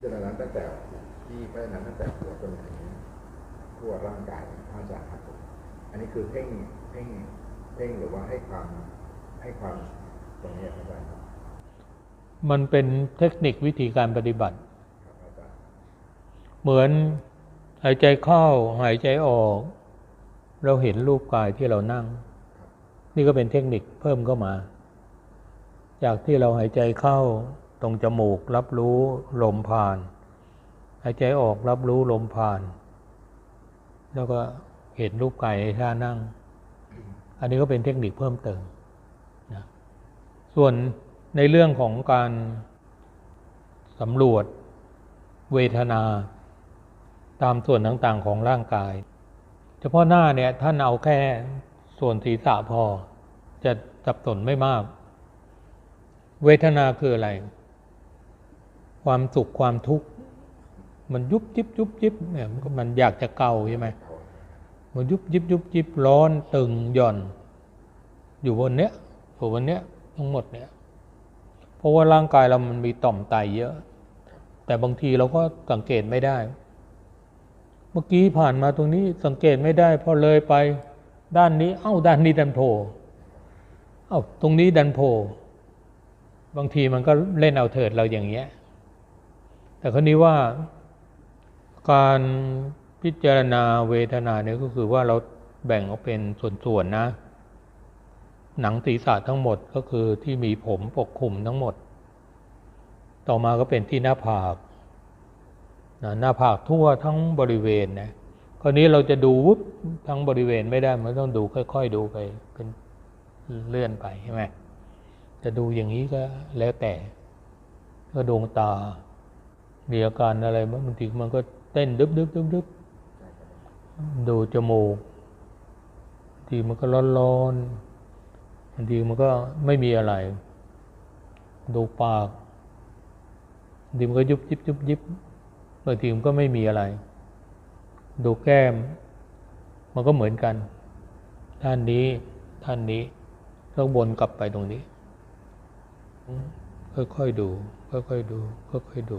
จนนั้นตั้งแต่ที่เพราะฉะนั้นตั้งแต่หัวจนถึงทั่วร่างกายพระอาจารย์ครับผมอันนี้คือเพ่งเพ่งเพ่งหรือว่าให้ความให้ความตรงนี้ครับอาจารย์ครับมันเป็นเทคนิควิธีการปฏิบัติครับอาจารย์เหมือนหายใจเข้าหายใจออก เราเห็นรูปกายที่เรานั่ง นี่ก็เป็นเทคนิคเพิ่มเข้ามา จากที่เราหายใจเข้า ตรงจมูกรับรู้ลมผ่าน หายใจออกรับรู้ลมผ่าน แล้วก็เห็นรูปกายในท่านั่ง อันนี้ก็เป็นเทคนิคเพิ่มเติมนะส่วนในเรื่องของการสำรวจเวทนา ตามส่วนต่างๆของร่างกาย เฉพาะหน้าเนี่ยท่านเอาแค่ส่วนศีรษะพอ จะสับสนไม่มาก เวทนาคืออะไร ความสุขความทุกข์มันยุบยิบยุบยิบเนี่ยมันอยากจะเกาใช่ไหมมันยุบยิบยุบยิบร้อนตึงหย่อน อยู่บนเนี้ยอยู่บนเนี้ยทั้งหมดเนี่ยเพราะว่าร่างกายเรามันมีต่อมไตเยอะ แต่บางทีเราก็สังเกตไม่ได้ เมื่อกี้ผ่านมาตรงนี้สังเกตไม่ได้พอเลยไปด้านนี้ เอ้าด้านนี้ดันโผล่เอ้าตรงนี้ดันโผล่บางทีมันก็เล่นเอาเถิดเราอย่างเงี้ย แต่คราวนี้ว่าการพิจารณาเวทนาเนี่ยก็คือว่าเราแบ่งออกเป็นส่วนๆนะ หนังศีรษะทั้งหมดก็คือที่มีผมปกคลุมทั้งหมด ต่อมาก็เป็นที่หน้าผากนะหน้าผากทั่วทั้งบริเวณนะคราวนี้เราจะดูวุบทั้งบริเวณไม่ได้มันต้องดูค่อยๆดูไปเป็นเลื่อนไปใช่ไหมจะดูอย่างนี้ก็แล้วแต่ก็ดวงตา มีอาการอะไรบ้างบางทีมันก็เต้นดึบดึบดึบดึบดูจมูกบางทีมันก็ร้อนร้อนบางทีมันก็ไม่มีอะไร ดูปากบางทีมันก็ยุบยิบยุบยิบบางทีมันก็ไม่มีอะไร ดูแก้ม มันก็เหมือนกันท่านนี้ท่านนี้ข้างบนกลับไปตรงนี้ ค่อยๆดู ค่อยๆดู ค่อยๆดู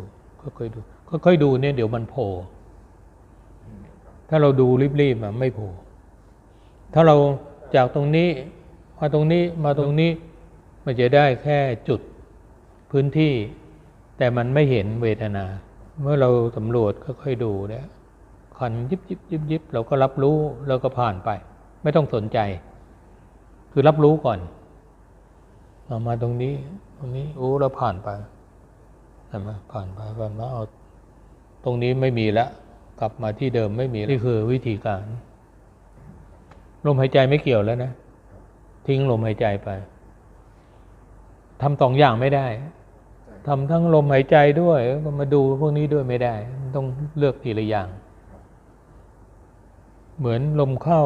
ค่อยๆดูค่อยๆดูเนี่ยเดี๋ยวมันโผล่ถ้าเราดูรีบๆอะไม่โผล่ถ้าเราจากตรงนี้มาตรงนี้มาตรงนี้มันจะได้แค่จุดพื้นที่ แต่มันไม่เห็นเวทนา เมื่อเราสำรวจค่อยๆดูเนี่ยขันยิบยิบยิบยิบเราก็รับรู้แล้วก็ผ่านไป ไม่ต้องสนใจ คือรับรู้ก่อนเอามาตรงนี้ ตรงนี้โอ้เราผ่านไป เห็นไหมผ่านไปผ่านมาเอาตรงนี้ไม่มีแล้วกลับมาที่เดิมไม่มีนี่คือวิธีการ ลมหายใจไม่เกี่ยวแล้วนะ ทิ้งลมหายใจไปทำสองอย่างไม่ได้ทำทั้งลมหายใจด้วยก็มาดูพวกนี้ด้วยไม่ได้ ต้องเลือกทีละอย่าง เหมือนลมเข้า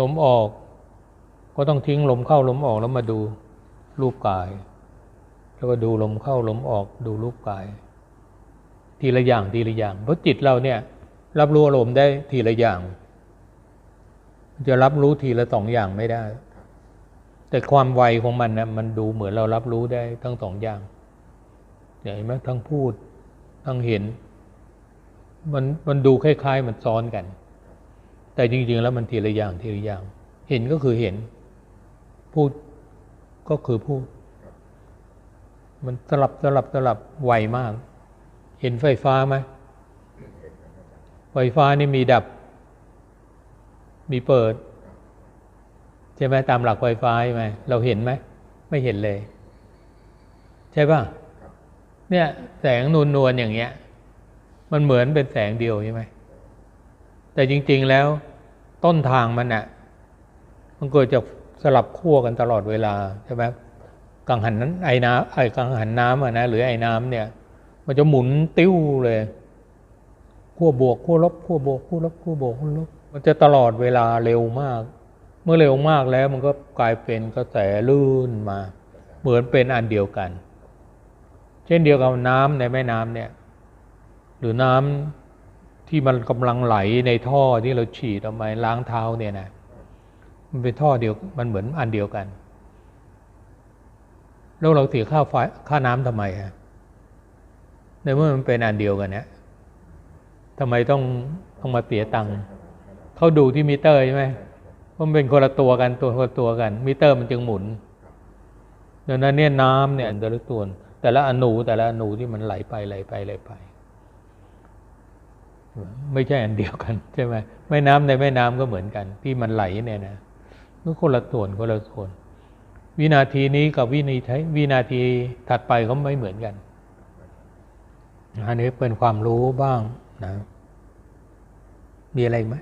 ลมออก ก็ต้องทิ้งลมเข้าลมออกแล้วมาดูรูปกาย แล้วก็ดูลมเข้าลมออกดูรูปกาย ทีละอย่างทีละอย่างเพราะจิตเราเนี่ย รับรู้อารมณ์ได้ทีละอย่าง จะรับรู้ทีละสองอย่างไม่ได้ แต่ความไวของมันนะมันดูเหมือนเรารับรู้ได้ทั้งสองอย่างเห็นไหมทั้งพูดทั้งเห็น มันมันดูคล้ายๆ มันซ้อนกัน แต่จริง ๆ แล้วมันทีละอย่างทีละอย่าง เห็นก็คือเห็น พูดก็คือพูด มันสลับสลับสลับไวมาก เห็นไฟฟ้าไหมไฟฟ้านี่มีดับ มีเปิด ใช่ไหมตามหลักไฟฟ้าใช่ไหมเราเห็นไหมไม่เห็นเลย ใช่ป่ะเนี่ยแสงนูนนวลๆอย่างเงี้ย มันเหมือนเป็นแสงเดียวใช่ไหมแต่จริง ๆแล้วต้นทางมันอะมันเกิดจากสลับขั้วกันตลอดเวลาใช่ไหม กังหันนั้นไอ้น้ำไอ้กังหันน้ำนะหรือไอ้น้ำเนี่ย มันจะหมุนติ้วเลยขั้วบวกขั้วลบขั้วบวกขั้วลบขั้วบวกขั้วลบ มันจะตลอดเวลาเร็วมาก เมื่อเร็วมากแล้วมันก็กลายเป็นกระแสลื่นมา เหมือนเป็นอันเดียวกัน เช่นเดียวกับน้ำในแม่น้ำเนี่ย หรือน้ำที่มันกำลังไหลในท่อที่เราฉีดออกมาล้างเท้าเนี่ยนะมันเป็นท่อเดียวมันเหมือนอันเดียวกัน แล้วเราเสียค่าไฟค่าน้ำทำไมฮะในเมื่อมันเป็นอันเดียวกันเนี่ยทำไมต้องต้องมาเสียตังค์เขาดูที่มิเตอร์ใช่ไหมเพราะมันเป็นคนละตัวกันตัวคนละตัวกัน มิเตอร์มันจึงหมุนดังนั้นเนี่ยน้ำเนี่ยแต่ละตัวแต่ละอนูแต่ละอนูที่มันไหลไปไหลไปไหลไป ไม่ใช่อันเดียวกันใช่ไหมแม่น้ำในแม่น้ำก็เหมือนกัน ที่มันไหลเนี่ยนะก็คนละส่วนคนละส่วน วินาทีนี้กับวินาทีวินาทีถัดไปเขาไม่เหมือนกันอันนี้เป็นความรู้บ้างนะ มีอะไรไหม